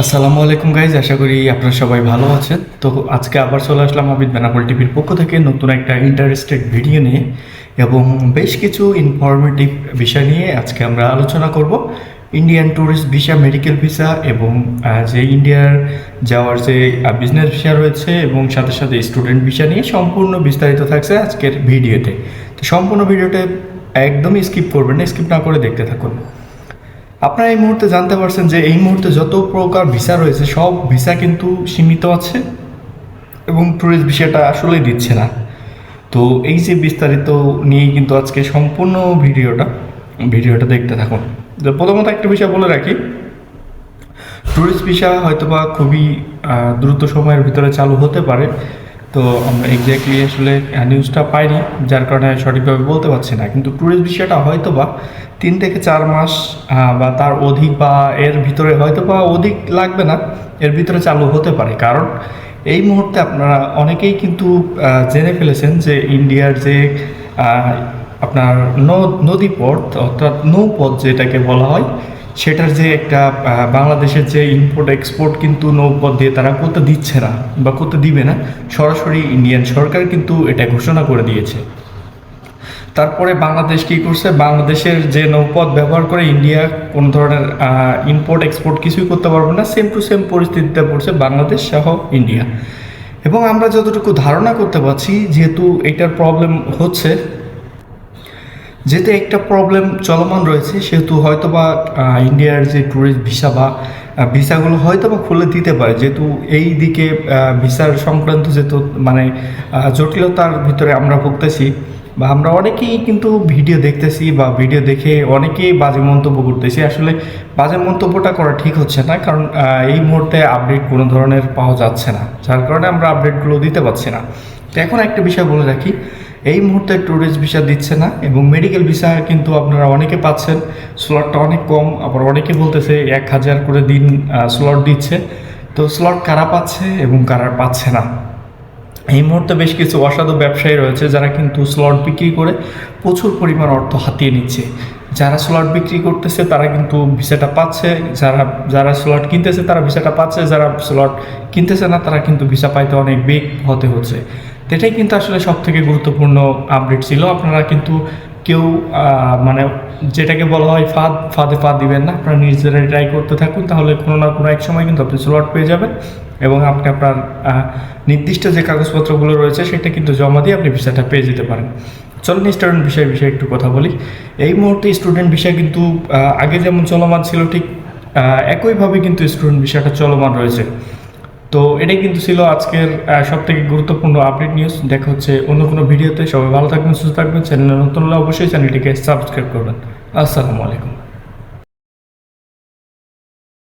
আসসালামু আলাইকুম গাইজ আশা করি আপনারা সবাই ভালো আছেন। তো আজকে আবার চলে আসলাম আবিদ বেনাপল টিভির পক্ষ থেকে নতুন একটা ইন্টারেস্টেড ভিডিও নিয়ে এবং বেশ কিছু ইনফরমেটিভ বিষয় নিয়ে আজকে আমরা আলোচনা করব। Indian tourist visa medical visa এবং যে ইন্ডিয়ার যাওয়ার যে বিজনেস ভিসা রয়েছে এবং সাথে সাথে স্টুডেন্ট ভিসা নিয়ে সম্পূর্ণ বিস্তারিত থাকছে আজকের ভিডিওতে তো সম্পূর্ণ ভিডিওটা একদমই স্কিপ করবেন না স্কিপ না করে দেখতে থাকুন। আপনারা এই মুহূর্তে জানতে পারছেন যে এই মুহূর্তে যত প্রকার ভিসা রয়েছে, সব ভিসা কিন্তু সীমিত আছে এবং ট্যুরিস্ট ভিসাটা আসলেই দিচ্ছে না। তো এই যে বিস্তারিত নিয়েই কিন্তু আজকে সম্পূর্ণ ভিডিওটা ভিডিওটা দেখতে থাকুন। প্রথমত একটা বিষয় বলে রাখি ট্যুরিস্ট ভিসা হয়তোবা খুবই দ্রুত সময়ের ভিতরে চালু হতে পারে। তো আমরা এক্স্যাক্টলি আসলে নিউজটা পাইনি, যার কারণে সঠিকভাবে বলতে পারছি না। কিন্তু ট্যুরিস্ট বিষয়টা হয়তো বা তিন থেকে চার মাস বা তার অধিক বা এর ভিতরে হয়তো বা অধিক লাগবে না, এর ভিতরে চালু হতে পারে। কারণ এই মুহূর্তে আপনারা অনেকেই কিন্তু জেনে ফেলেছেন যে ইন্ডিয়ার যে আপনার নদীপথ, অর্থাৎ নৌপথ যেটাকে বলা হয় সেটার যে একটা বাংলাদেশের যে ইম্পোর্ট এক্সপোর্ট কিন্তু নৌপথ দিয়ে তারা করতে দিচ্ছে না বা করতে দিবে না, সরাসরি ইন্ডিয়ান সরকার কিন্তু এটা ঘোষণা করে দিয়েছে। তারপরে বাংলাদেশ কি করছে? বাংলাদেশের যে নৌপথ ব্যবহার করে ইন্ডিয়া কোনো ধরনের ইম্পোর্ট এক্সপোর্ট কিছুই করতে পারবে না সেম টু সেম পরিস্থিতিতে পড়ছে বাংলাদেশ সহ ইন্ডিয়া এবং আমরা যতটুকু ধারণা করতে পারছি, যেহেতু এটার প্রবলেম হচ্ছে যেহেতু একটা প্রবলেম চলমান রয়েছে, সেহেতু হয়তো বা ইন্ডিয়ার যে ট্যুরিস্ট ভিসা বা ভিসাগুলো হয়তো বা খুলে দিতে পারে। যেহেতু এই দিকে ভিসার সংক্রান্ত যেহেতু মানে জটিলতার ভিতরে আমরা ভুগতেছি বা আমরা অনেকেই কিন্তু ভিডিও দেখতেছি বা ভিডিও দেখে অনেকেই বাজে মন্তব্য করতেছি। আসলে বাজে মন্তব্যটা করা ঠিক হচ্ছে না, কারণ এই মুহূর্তে আপডেট কোনো ধরনের পাওয়া যাচ্ছে না। যার কারণে আমরা আপডেটগুলো দিতে পারছি না। তো এখন একটা বিষয় বলে রাখি এই মুহূর্তে ট্যুরিস্ট ভিসা দিচ্ছে না এবং মেডিকেল ভিসা কিন্তু আপনারা অনেকে পাচ্ছেন। স্লটটা অনেক কম, আবার অনেকে বলতেছে এক হাজার করে দিন স্লট দিচ্ছে। তো স্লট কারা পাচ্ছে এবং কারা পাচ্ছে না? এই মুহূর্তে বেশ কিছু অসাধু ব্যবসায়ী রয়েছে যারা কিন্তু স্লট বিক্রি করে প্রচুর পরিমাণ অর্থ হাতিয়ে নিচ্ছে। যারা স্লট বিক্রি করতেছে তারা কিন্তু ভিসাটা পাচ্ছে, যারা যারা স্লট কিনতেছে তারা ভিসাটা পাচ্ছে, যারা স্লট কিনতেছে না তারা কিন্তু ভিসা পাইতে অনেক বেগ হতে হচ্ছে। এটাই কিন্তু আসলে সব থেকে গুরুত্বপূর্ণ আপডেট ছিল। আপনারা কিন্তু কেউ মানে যেটাকে বলা হয় ফাঁদ, ফাঁদে ফাঁদ দিবেন না। আপনারা নিজেরাই ট্রাই করতে থাকুন, তাহলে কোনো না কোনো এক সময় কিন্তু আপনি স্লট পেয়ে যাবেন এবং আপনি আপনার নির্দিষ্ট যে কাগজপত্রগুলো রয়েছে, সেটা কিন্তু জমা দিয়ে আপনি ভিসাটা পেয়ে যেতে পারেন। চলুন স্টুডেন্ট বিষয় বিষয়ে একটু কথা বলি। এই মুহূর্তে স্টুডেন্ট বিষয় কিন্তু আগে যেমন চলমান ছিল, ঠিক একইভাবে কিন্তু স্টুডেন্ট বিষয়টা চলমান রয়েছে। তো এটাই কিন্তু ছিল আজকের সব থেকে গুরুত্বপূর্ণ আপডেট নিউজ দেখা হচ্ছে অন্য কোনো ভিডিওতে সবাই ভালো থাকবেন, সুস্থ থাকবেন। চ্যানেলে নতুন হলে অবশ্যই চ্যানেলটিকে সাবস্ক্রাইব করবেন। আসসালামু আলাইকুম।